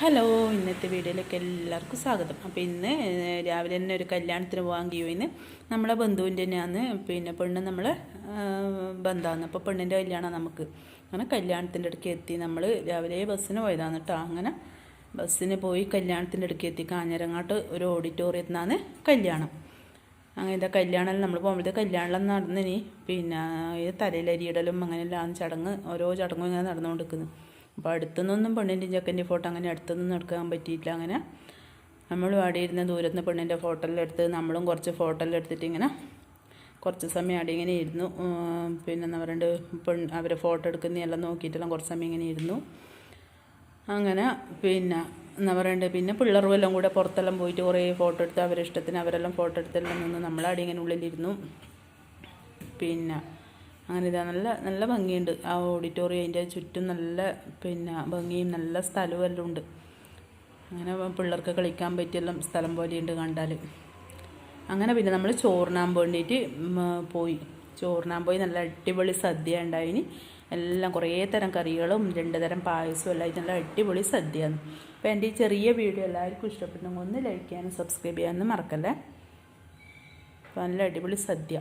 Hello ഇന്നത്തെ വീഡിയോയിലേക്ക് എല്ലാവർക്കും സ്വാഗതം. അപ്പോൾ ഇന്ന് രാവിലെ തന്നെ ഒരു കല്യാണത്തിന് പോകാൻ കഴിയുമെന്ന് നമ്മളെ ബന്ധുവിന്റെ തന്നെയാണ്. പിന്നെ പെണ്ണ് നമ്മളെ ബന്ധമാണ് അപ്പോൾ പെണ്ണിന്റെ കല്യാണമാണ് നമുക്ക്. അങ്ങനെ കല്യാണത്തിന്റെ ഇടയ്ക്ക് എത്തി. നമ്മൾ രാവിലെ ബസ്സിന് പോയതാണ് കേട്ടോ അങ്ങനെ ബസ്സിന് പോയി കല്യാണത്തിന്റെ ഇടയ്ക്ക് എത്തി. കാഞ്ഞിരങ്ങാട്ട് ഒരു ഓഡിറ്റോറിയത്തിൽ നിന്നാണ് കല്യാണം അങ്ങനത്തെ കല്യാണം നമ്മൾ പോകുമ്പോഴത്തെ കല്യാണം നടന്നിനി. പിന്നെ തലയിലരിയിടലും അങ്ങനെയെല്ലാം ചടങ്ങ് ഓരോ ചടങ്ങും ഇങ്ങനെ നടന്നുകൊണ്ടിരിക്കുന്നു. അപ്പോൾ അടുത്തുനിന്നൊന്നും പെണ്ണിന്റെയും ചെക്കന്റെ ഫോട്ടോ അങ്ങനെ അടുത്തൊന്നും എടുക്കാൻ പറ്റിയിട്ടില്ല അങ്ങനെ. നമ്മൾ ഇരുന്ന് ദൂരത്ത് നിന്ന് പെണ്ണിന്റെ ഫോട്ടോ എല്ലാം എടുത്ത് നമ്മളും കുറച്ച് ഫോട്ടോ എല്ലാം എടുത്തിട്ട് ഇങ്ങനെ കുറച്ച് സമയം അവിടെ ഇങ്ങനെ ഇരുന്നു. പിന്നെ എന്താ പറയുക പെൺ അവരെ ഫോട്ടോ എടുക്കുന്നതെല്ലാം നോക്കിയിട്ടെല്ലാം കുറച്ച് സമയം ഇങ്ങനെ ഇരുന്നു. അങ്ങനെ പിന്നെ എന്താ പറയണ്ട് പിന്നെ പിള്ളേരും എല്ലാം കൂടെ പുറത്തെല്ലാം പോയിട്ട് കുറേ ഫോട്ടോ എടുത്ത് അവരെ ഇഷ്ടത്തിന് അവരെല്ലാം ഫോട്ടോ എടുത്തെല്ലാം നിന്ന് നമ്മളവിടെ ഇങ്ങനെ ഉള്ളിലിരുന്നു. പിന്നെ അങ്ങനെ ഇതാ നല്ല നല്ല ഭംഗിയുണ്ട്. ആ ഓഡിറ്റോറിയം അതിന്റെ ചുറ്റും നല്ല പിന്നെ ഭംഗിയും നല്ല സ്ഥലവും എല്ലാം ഉണ്ട്. അങ്ങനെ പിള്ളേർക്ക് കളിക്കാൻ പറ്റിയെല്ലാം സ്ഥലം പോലെയുണ്ട് കണ്ടാൽ അങ്ങനെ പിന്നെ നമ്മൾ ചോറിനാൻ വേണ്ടിയിട്ട് പോയി. ചോറിനാൻ പോയി നല്ല അടിപൊളി സദ്യ ഉണ്ടായിന്. എല്ലാം കുറേ തരം കറികളും രണ്ട് തരം പായസവും എല്ലാം നല്ല അടിപൊളി സദ്യയാണ്. അപ്പോൾ എന്റെ ഈ ചെറിയ വീഡിയോ എല്ലാവർക്കും ഇഷ്ടപ്പെട്ടെങ്കിൽ ഒന്ന് ലൈക്ക് ചെയ്യാനും സബ്സ്ക്രൈബ് ചെയ്യാനും മറക്കല്ലേ? അപ്പോൾ നല്ല അടിപൊളി സദ്യ.